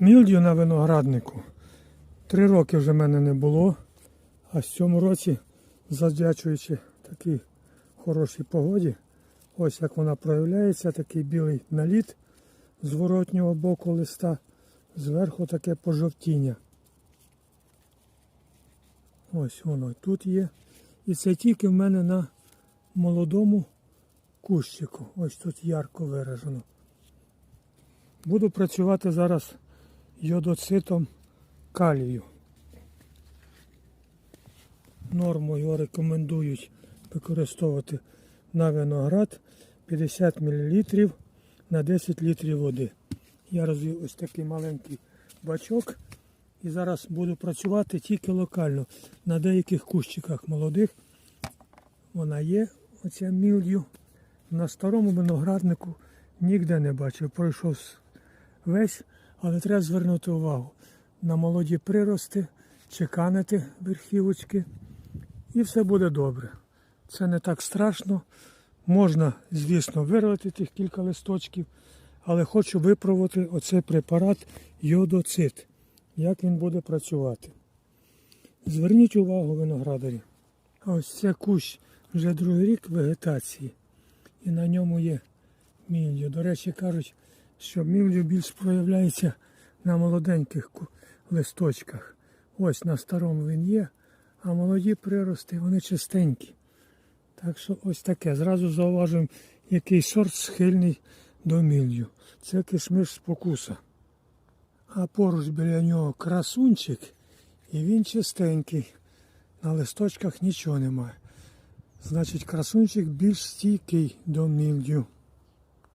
Мілдю на винограднику. Три роки вже мене не було. А в цьому році, завдячуючи такій хорошій погоді, ось як вона проявляється, такий білий наліт з воротнього боку листа, зверху таке пожовтіння. Ось воно тут є. І це тільки в мене на молодому кущику. Ось тут ярко виражено. Буду працювати зараз йодоцитом калію. Норму його рекомендують використовувати на виноград 50 мл на 10 літрів води. Я розвів ось такий маленький бачок і зараз буду працювати тільки локально на деяких кущиках молодих. Вона є, оця мілью. На старому винограднику ніде не бачив. Пройшов весь, але треба звернути увагу на молоді прирости, чеканити верхівочки, і все буде добре. Це не так страшно. Можна, звісно, вирвати тих кілька листочків, але хочу випробувати оцей препарат йодоцит. Як він буде працювати. Зверніть увагу виноградарі. Ось це кущ вже другий рік вегетації. І на ньому є мілью. До речі, кажуть, що мілью більш проявляється на молоденьких листочках. Ось на старому він є, а молоді прирости, вони чистенькі. Так що ось таке. Зразу зауважуємо, який сорт схильний до мілью. Це кишмиш спокуса. А поруч біля нього красунчик, і він чистенький. На листочках нічого немає. Значить, красунчик більш стійкий до мілдю.